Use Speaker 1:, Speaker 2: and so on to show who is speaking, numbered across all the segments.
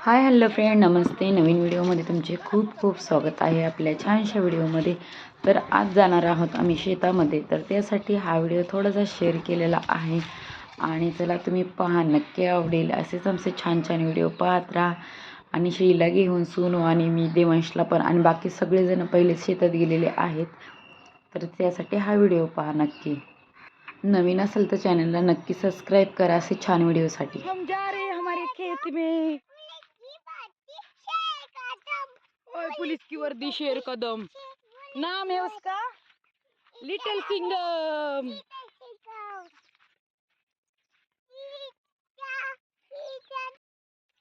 Speaker 1: Hi hello friend नमस्ते. नवीन व्हिडिओमध्ये तुमचे खूप खूप स्वागत आहे आपल्या छानशा व्हिडिओमध्ये. तर आज जाणार आहोत आम्ही शेतामध्ये. तर त्यासाठी हा व्हिडिओ थोडासा शेअर केलेला आहे. आणि चला तुम्ही पहा नक्की आवडेल असेच आमचे छान छान व्हिडिओ पाहत राहा. आणि श्रीला घेऊन सोनू आणि मी देवांशला पण आणि बाकी सगळेजण पहिले शेतात गेलेले आहेत. तर त्यासाठी हा व्हिडिओ पहा नक्की. नवीन असेल तर चॅनलला नक्की सबस्क्राईब करा असे छान व्हिडिओसाठी.
Speaker 2: ओए पुलिस की वर्दी शेर कदम. नाम है उसका? लिटिल सिंगम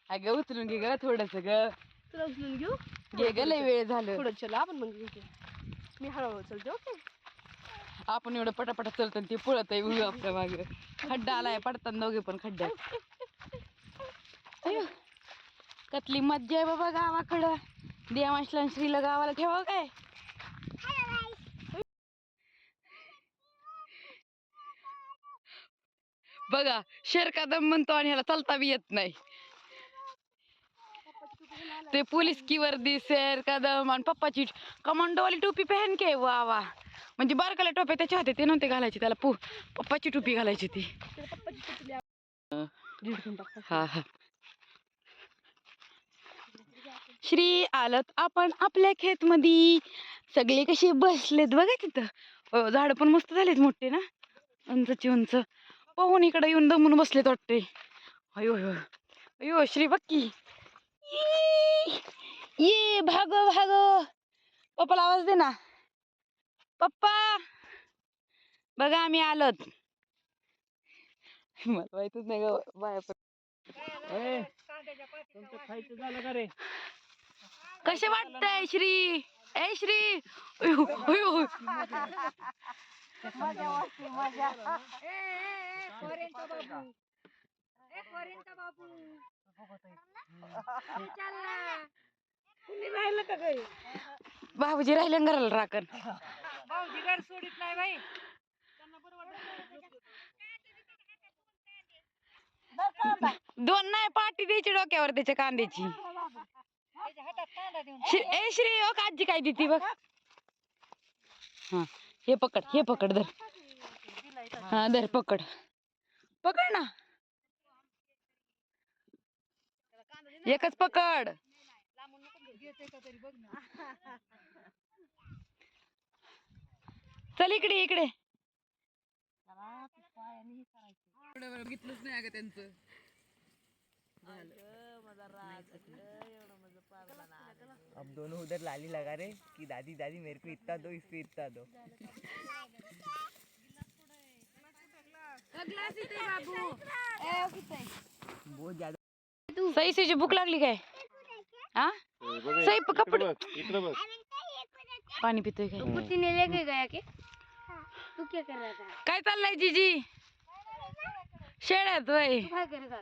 Speaker 2: अगं उतरून घे ग थोडस ग.
Speaker 3: तुला उचलून घेऊ?
Speaker 2: घे ग लय वेळ झालं.
Speaker 3: पुढं चला आपण मग घेऊ मी हळूहळू चलते ओके?
Speaker 2: आपण एवढं पटापटा चलतो ते पळत आहे उभं आपल्या माग. खड्डा आलाय पडतात दोघे पण खड्ड्यात अयो, कसली मज्जा आहे बाबा गावाकडं. देवांशला आणि श्रीला गावाला ठेवा काय? बघा शेर कदम म्हणतो आणि ह्याला चालता बी येत नाही. ते पोलीस की वर्दी शेर कदम आणि पप्पाची कमांडोवाली टोपी पहन के वा वा म्हणजे बारकाल्या टोप्या त्याच्या होते ते नव्हते घालायचे त्याला पु पप्पाची टोपी घालायची ती हा हा. श्री आलत आपण आपल्या खेत मध्ये सगळे कसे बसलेत बघा तिथं. झाड पण मस्त झालेत मोठे ना. उंचची उंच. पाहून इकडे येऊन दमून बसलेत वाटते अयो अयो अयो श्री बक्की ये भाग भाग. पप्पाला आवाज दे ना. पप्पा! बघा आम्ही आलोत. मला माहितच नाही ग बाया रे? कसे वाटतंय श्री? ए श्री? अयो, अयो. बाबूजी राहिले ना घराला राखण. दोन नाही पाटी द्यायची डोक्यावर त्याच्या कांद्याची. श्री- ए श्री ओ काजी काय देती बघ? हा हे पकड हे पकड धर. हा धर पकड. पकड ना. एकच पकड. चल इकडे इकडे. बघितलंच नाही अगं त्यांचं.
Speaker 4: अब दोनों उधर लाली लगा रहे कि दादी दादी मेरे को इतना दो इसको इतना दो। बहुत ज़्यादा
Speaker 2: सई सीची भूक लागली काय हा प- कपडे। पाणी पितोय काय
Speaker 3: लेके गया के? तू क्या कर रहा था?
Speaker 2: काय चाललंय जीजी? शेळ्यात वय।
Speaker 3: तू काय करेगा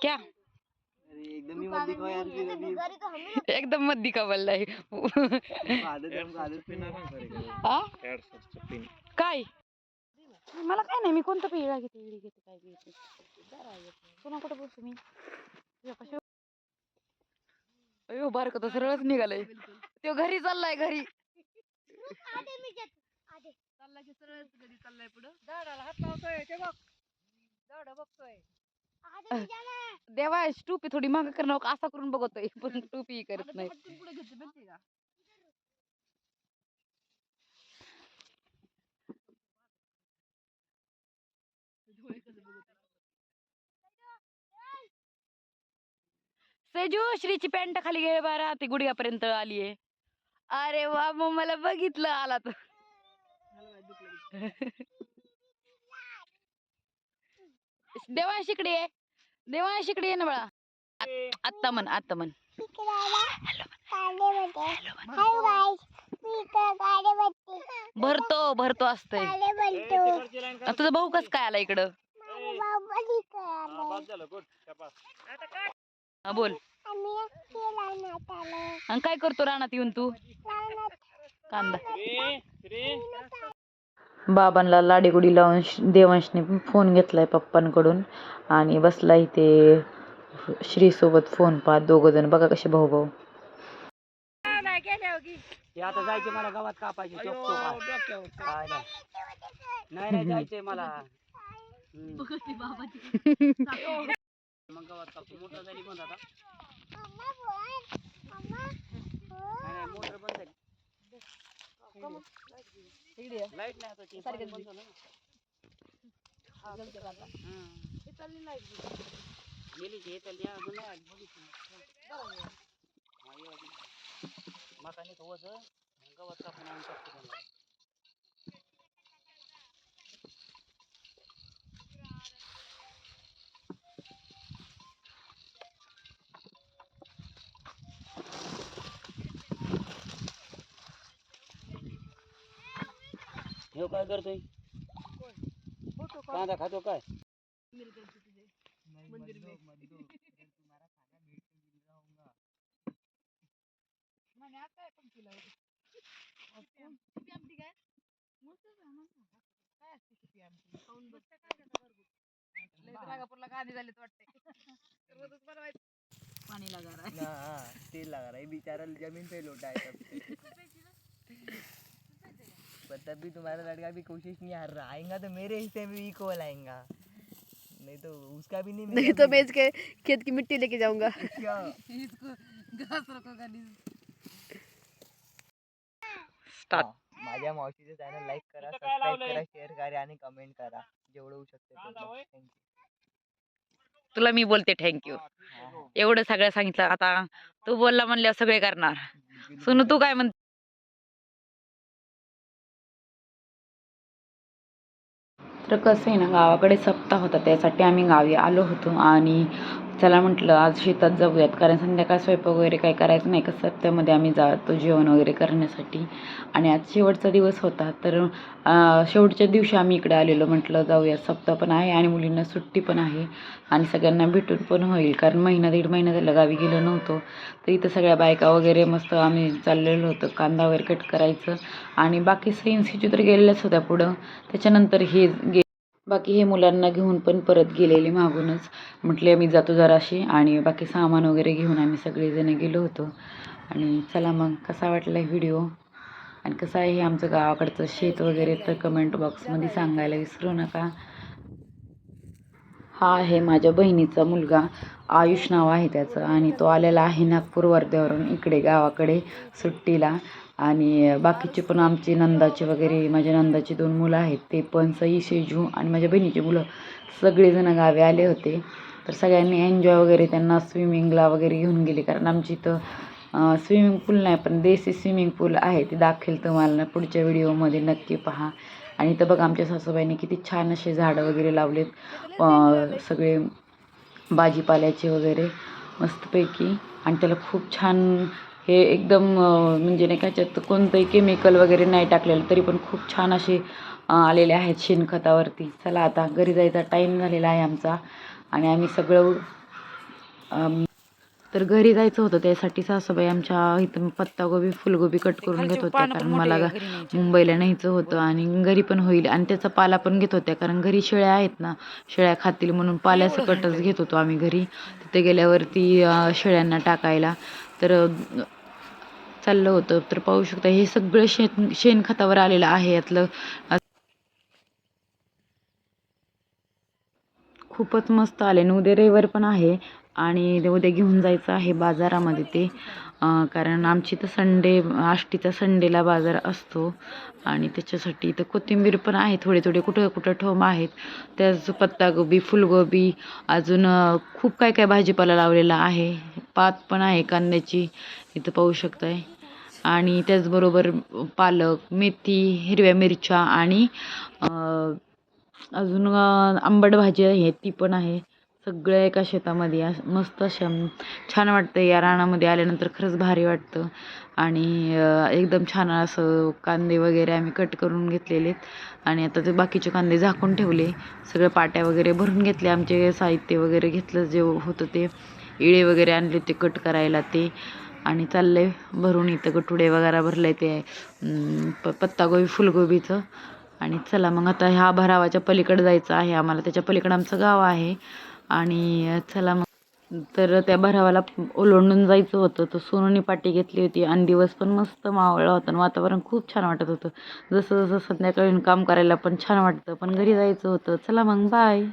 Speaker 2: क्या?
Speaker 4: अरे एकदम ही मत दिखाओ यार फिर अभी
Speaker 2: एकदम मत दिखावल आहे
Speaker 4: आदत है हमको आदत पे
Speaker 2: हा काय? मला काय नाही मी कोणतं पिळा घेते इडी घेते काय घेते? पुन्हा कुठं बसू मी? तुझ्यापाशी अयो बारक तर सरळच निघालंय. तो घरी चाललाय घरी. देवा टोपी थोडी माग करणं असा करून बघतोय पण टोपी करत नाही. सेजू श्रीची पॅन्ट खाली गेली बारा ती गुडघ्यापर्यंत आली आहे अरे वा मग मला बघितलं आला तर देवांश इकडे ये. देवांश इकडे ये ना बाळा. आत्ता म्हण आत्ता म्हण. भरतो भरतो असतंय. तुझा भाऊ कस काय आला इकडं? हा, बोल. आणि काय करतो रानात येऊन तू? कांदा.
Speaker 1: बाबांना लाडीगुडी लावून देवांशने फोन घेतलाय पप्पांकडून. आणि बसला इथे श्रीसोबत फोन पाहत दोघं जण. बघा कसे भाऊ भाऊ.
Speaker 5: ते आता जायचे मला गावात नाही. नाही जायचंय मला. हम्म. मग गावात कापतो मोटर झाली बंद आता. नाही नाही मोटर बंद झाली. लाइट नाही आता ते पाणी बंद झालं ना. हम्म. गेली की येत्या द्या अजून नाही आली, बघितली. हा, ये आधी. मकाने थोडस गवत कापून आणून टाकतो त्यांना. ह्यो काय करतोय? कांदा खातो काय?
Speaker 2: पाणी लागा
Speaker 4: ना हाँ, तेल लगा रहा है बेचारा ज़मीन पे लोटा है तब तब भी तुम्हारा लड़का भी कोशिश नहीं हार रहा। आएगा तो मेरे हिस्से में भी इक्वल आएगा। नहीं तो उसका भी नहीं
Speaker 3: नहीं तो मैं इसके खेत की मिट्टी लेके जाऊँगा।
Speaker 1: स्टार्ट
Speaker 4: माझ्या मावशीचं चॅनल लाईक करा सबस्क्राईब करा शेअर करा आणि कमेंट करा. जेवढं होऊ शकतं.
Speaker 1: तुला मी बोलते थँक्यू एवढं सगळं सांगितलं. आता तू बोलला म्हणल्यावर सगळे करणार. सोनू तू काय म्हण तर कसं आहे ना गावाकडे सप्ताह होता त्यासाठी आम्ही गावी आलो होतो आणि चला म्हटलं आज शेतात जाऊयात. कारण संध्याकाळ स्वयंपाक वगैरे काय करायचं नाही. का सप्त्यामध्ये आम्ही जातो जेवण वगैरे करण्यासाठी. आणि आज शेवटचा दिवस होता. तर शेवटच्या दिवशी आम्ही इकडे आलेलो. म्हटलं जाऊया सप्ताह पण आहे आणि मुलींना सुट्टी पण आहे. आणि सगळ्यांना भेटून पण होईल. कारण महिना दीड महिना झाला गावी गेलो नव्हतो. तर इथं सगळ्या बायका वगैरे मस्त आम्ही चाललेलो होतो. कांदा वगैरे कट करायचं. आणि बाकी सैन्सीची तर गेलेल्याच होत्या पुढं. त्याच्यानंतर हे गे बाकी हे मुलांना घेऊन पण परत गेलेले मागूनच. म्हटले आम्ही जातो जराशी आणि बाकी सामान वगैरे घेऊन आम्ही सगळेजण गेलो होतो. आणि चला मग कसा वाटला व्हिडिओ? आणि कसं आहे हे आमचं गावाकडचं शेत वगैरे तर कमेंट बॉक्समध्ये सांगायला विसरू नका. हा आहे माझ्या बहिणीचा मुलगा. आयुष नाव आहे त्याचं आणि तो आलेला आहे नागपूर वर्ध्यावरून इकडे गावाकडे सुट्टीला. आणि बाकीचे पण आमचे नंदाचे वगैरे माझ्या नंदाचे दोन मुलं आहेत ते पण सई शेजू आणि माझ्या बहिणीचे मुलं सगळेजण गावी आले होते. तर सगळ्यांनी एन्जॉय वगैरे त्यांना स्विमिंगला वगैरे घेऊन गेले. कारण आमची इथं स्विमिंग पूल नाही पण देसी स्विमिंग पूल आहे ते दाखवेल तुम्हाला पुढच्या व्हिडिओमध्ये नक्की पहा. आणि इथं बघा आमच्या सासूबाईने किती छान असे झाडं वगैरे लावलेत. सगळे भाजीपाल्याचे वगैरे मस्तपैकी. आणि त्याला खूप छान हे एकदम म्हणजे नाही का त्याच्यात कोणतंही केमिकल वगैरे नाही टाकलेलं तरी पण खूप छान असे आलेले आहेत शेणखतावरती. चला आता घरी जायचा टाईम झालेला आहे आमचा आणि आम्ही सगळं तर घरी जायचं होतं त्यासाठी सासूबाई आमच्या इथं पत्तागोबी फुलगोबी कट करून घेत होत्या कारण मला मुंबईला न्यायचं होतं आणि घरी पण होईल आणि त्याचा पाला पण घेत होत्या कारण घरी शेळ्या आहेत ना शेळ्या खातील म्हणून पाल्यासकटच घेत होतो आम्ही घरी. तिथे गेल्यावरती शेळ्यांना टाकायला. तर चाललं होतं तर पाहू शकता हे सगळं शेण शेणखतावर आलेलं आहे यातलं. खूपच मस्त आले. आणि उद्या रविवार पण आहे आणि ते उद्या घेऊन जायचं आहे बाजारामध्ये ते. कारण आमची तर संडे आष्टीचा संडेला बाजार असतो. आणि त्याच्यासाठी इथं कोथिंबीर पण आहे थोडे थोडे कुठं कुठं ठोम आहेत. त्याच पत्तागोबी फुलगोबी अजून खूप काय काय भाजीपाला लावलेला आहे. पात पण आहे कांद्याची इथं पाहू शकताय. आणि त्याचबरोबर पालक मेथी हिरव्या मिरच्या आणि अजून आंबट भाजी आहे ती पण आहे. सगळ्या एका शेतामध्ये. असं मस्त अशा छान वाटतं या रानामध्ये आल्यानंतर खरंच भारी वाटतं. आणि एकदम छान असं कांदे वगैरे आम्ही कट करून घेतलेले आणि आता ते बाकीचे कांदे झाकून ठेवले. सगळे पाट्या वगैरे भरून घेतले. आमचे साहित्य वगैरे घेतलं जे होतं ते. इळे वगैरे आणले ते कट करायला ते. आणि चाललंय भरून इथं गठुडे वगैरे भरले ते प पत्तागोबी फुलगोबीचं आणि चला मग आता ह्या भरावाच्या पलीकडे जायचं आहे. आम्हाला त्याच्या पलीकडं आमचं गाव आहे. आणि चला मग तर त्या भरावाला ओलांडून जायचं होतं. तर सोनूनी पाटी घेतली होती. आणि दिवस पण मस्त मावळला होता. आणि वातावरण खूप छान वाटत होतं. जसं जसं संध्याकाळी काम करायला पण छान वाटतं. पण घरी जायचं होतं. चला मग बाय